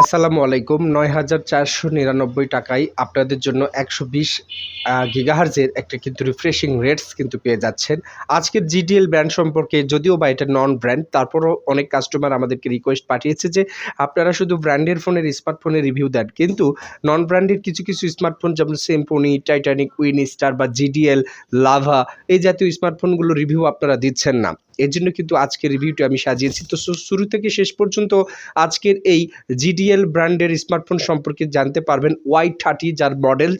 আসসালামু আলাইকুম। নয় হাজার চারশো নিরানব্বই টাকায় আপনাদের জন্য একশো বিশ গিগাহার্জের একটা কিন্তু রিফ্রেশিং রেটস কিন্তু পেয়ে যাচ্ছেন। আজকের জিডিএল ব্র্যান্ড সম্পর্কে যদিও বা এটা নন ব্র্যান্ড তারপরও অনেক কাস্টমার আমাদেরকে রিকোয়েস্ট পাঠিয়েছে যে আপনারা শুধু ব্র্যান্ডের ফোনের স্মার্টফোনের রিভিউ দেন, কিন্তু নন ব্র্যান্ডের কিছু কিছু স্মার্টফোন যেমন সেমফোনি টাইটানিক উইন স্টার বা জিডিএল লাভা এই জাতীয় স্মার্টফোনগুলো রিভিউ আপনারা দিচ্ছেন না। এর জন্য কিন্তু আজকের রিভিউটি আমি সাজিয়েছি। তো শুরু থেকে শেষ পর্যন্ত আজকের এই জিডিএল ব্র্যান্ডের স্মার্টফোন সম্পর্কে জানতে পারবেন ওয়াই থার্টি যার মডেল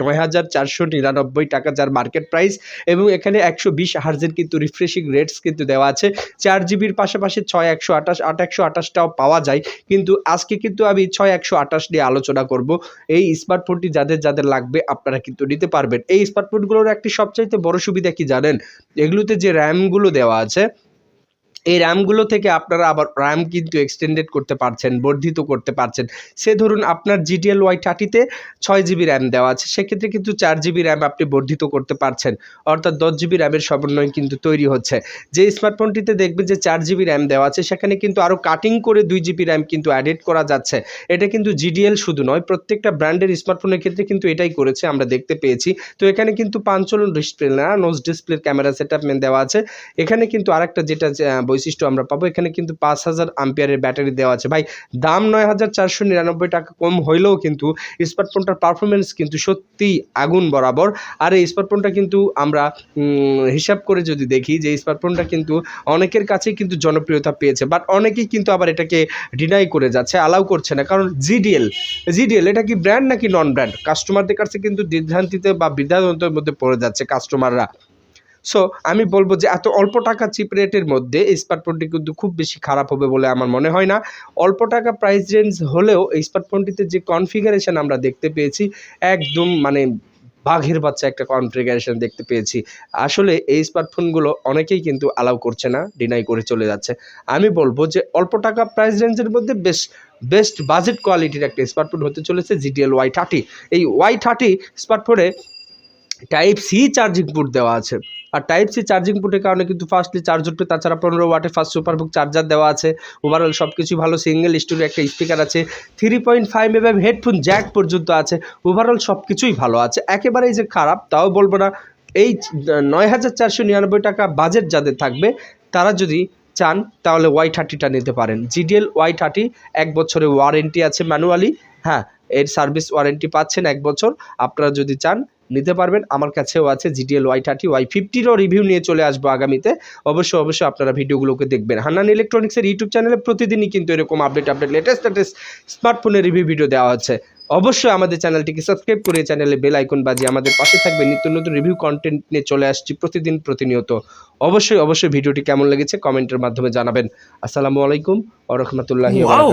নয় হাজার চারশো নিরানব্বই টাকা যার মার্কেট প্রাইস এবং এখানে একশো বিশ হার্জের কিন্তু রিফ্রেশিং রেটস কিন্তু দেওয়া আছে। চার জিবির পাশাপাশি ছয় একশো আঠাশ, আট একশো আঠাশটাও পাওয়া যায়। কিন্তু আজকে কিন্তু আমি ছয় একশো আঠাশ নিয়ে আলোচনা করব। এই স্মার্টফোনটি যাদের যাদের লাগবে আপনারা কিন্তু নিতে পারবেন। এই স্মার্টফোনগুলোর একটি সবচাইতে বড় সুবিধা কি জানেন? এগুলোতে যে র্যামগুলো দেওয়া আছে এই র্যামগুলো থেকে আপনারা আবার র্যাম কিন্তু এক্সটেন্ডেড করতে পারছেন, বর্ধিত করতে পারছেন। সে ধরুন আপনার জিডিএল ওয়াই থার্টিতে ছয় জিবি র্যাম দেওয়া আছে, সেক্ষেত্রে কিন্তু চার জিবি র্যাম আপনি বর্ধিত করতে পারছেন। অর্থাৎ দশ জিবি র্যামের সমন্বয় কিন্তু তৈরি হচ্ছে। যে স্মার্টফোনটিতে দেখবেন যে চার জিবি র্যাম দেওয়া আছে, সেখানে কিন্তু আরও কাটিং করে দুই জিবি র্যাম কিন্তু অ্যাডেড করা যাচ্ছে। এটা কিন্তু জিডিএল শুধু নয়, প্রত্যেকটা ব্র্যান্ডের স্মার্টফোনের ক্ষেত্রে কিন্তু এটাই করেছে, আমরা দেখতে পেয়েছি। তো এখানে কিন্তু পাঞ্চলন ডিসপ্লে না নোজ ডিসপ্লের ক্যামেরা সেট দেওয়া আছে। এখানে কিন্তু আরেকটা যেটা বৈশিষ্ট্য আমরা পাবো। এখানে কিন্তু পাঁচ হাজার আম্পিয়ারের ব্যাটারি দেওয়া আছে। ভাই, দাম নয় হাজার চারশো নিরানব্বই টাকা কম হইলেও কিন্তু স্মার্টফোনটার পারফরমেন্স কিন্তু সত্যি আগুন বরাবর। আর এই স্মার্টফোনটা কিন্তু আমরা হিসাব করে যদি দেখি যে স্মার্টফোনটা কিন্তু অনেকের কাছেই কিন্তু জনপ্রিয়তা পেয়েছে বাট অনেকেই কিন্তু আবার এটাকে ডিনাই করে যাচ্ছে অ্যালাউ করছে না। কারণ জিডিএল জিডিএল এটা কি ব্র্যান্ড নাকি নন ব্র্যান্ড কাস্টমারদের কাছে কিন্তু দ্বিধান্তিতে বা বিদ্যান্তর মধ্যে পড়ে যাচ্ছে কাস্টমাররা সো আমি বলব যে এত অল্প টাকা চিপ রেটের মধ্যে এই স্মার্টফোনটি কিন্তু খুব বেশি খারাপ হবে বলে আমার মনে হয় না। অল্প টাকা প্রাইস রেঞ্জ হলেও এই স্মার্টফোনটিতে যে কনফিগারেশন আমরা দেখতে পেয়েছি, একদম মানে বাঘের বাচ্চা একটা কনফিগারেশন দেখতে পেয়েছি। আসলে এই স্মার্টফোনগুলো অনেকেই কিন্তু অ্যালাউ করছে না ডিনাই করে চলে যাচ্ছে। আমি বলব যে অল্প টাকা প্রাইস রেঞ্জের মধ্যে বেশ বেস্ট বাজেট কোয়ালিটির একটা স্মার্টফোন হতে চলেছে জিডিএল ওয়াই থার্টি এই ওয়াই থার্টি স্মার্টফোনে টাইপ সি চার্জিং পোর্ট দেওয়া আছে। আর টাইপ সি চার্জিং পোর্টের কারণে কিন্তু ফার্স্টলি চার্জ উঠবে, তাছাড়া পনেরো ওয়াটের ফার্স্ট সুপারবুক চার্জার দেওয়া আছে। ওভারঅল সব কিছু ভালো সিঙ্গেল স্টোরি একটা স্পিকার আছে। Three point five M headphone jack পর্যন্ত আছে। ওভারঅল সব কিছুই ভালো আছে। একেবারেই যে খারাপ, তাও বলব না। এই নয় হাজার চারশো নিরানব্বই টাকা বাজেট যাদের থাকবে, তারা যদি চান, তাহলে ওয়াই থার্টিটা নিতে পারেন। জিডিএল ওয়াই থার্টি এক বছরের ওয়ারেন্টি আছে ম্যানুয়ালি হ্যাঁ এর সার্ভিস ওয়ারেন্টি পাচ্ছেন এক বছর। আপনারা যদি চান নিতে পারবেন। আমার কাছেও আছে জিটিএল ওয়াই থার্টি ওয়াই ফিফটিরও রিভিউ নিয়ে চলে আসব আগামীতে। অবশ্যই অবশ্যই আপনারা ভিডিওগুলোকে দেখবেন। হান্নান ইলেকট্রনিক্সের ইউটিউব চ্যানেলে প্রতিদিনই কিন্তু এরকম আপডেট আপডেট লেটেস্ট লেটেস্ট স্মার্টফোনের রিভিউ ভিডিও দেওয়া হচ্ছে। অবশ্যই আমাদের চ্যানেলটিকে সাবস্ক্রাইব করে চ্যানেলে বেল আইকন বাজিয়ে আমাদের পাশে থাকবে নিত্য নতুন রিভিউ কন্টেন্ট নিয়ে চলে আসছি প্রতিদিন প্রতিনিয়ত। অবশ্যই অবশ্যই ভিডিওটি কেমন লেগেছে কমেন্টের মাধ্যমে জানাবেন। আসসালামু আলাইকুম ও রহমতুল্লাহি Wow!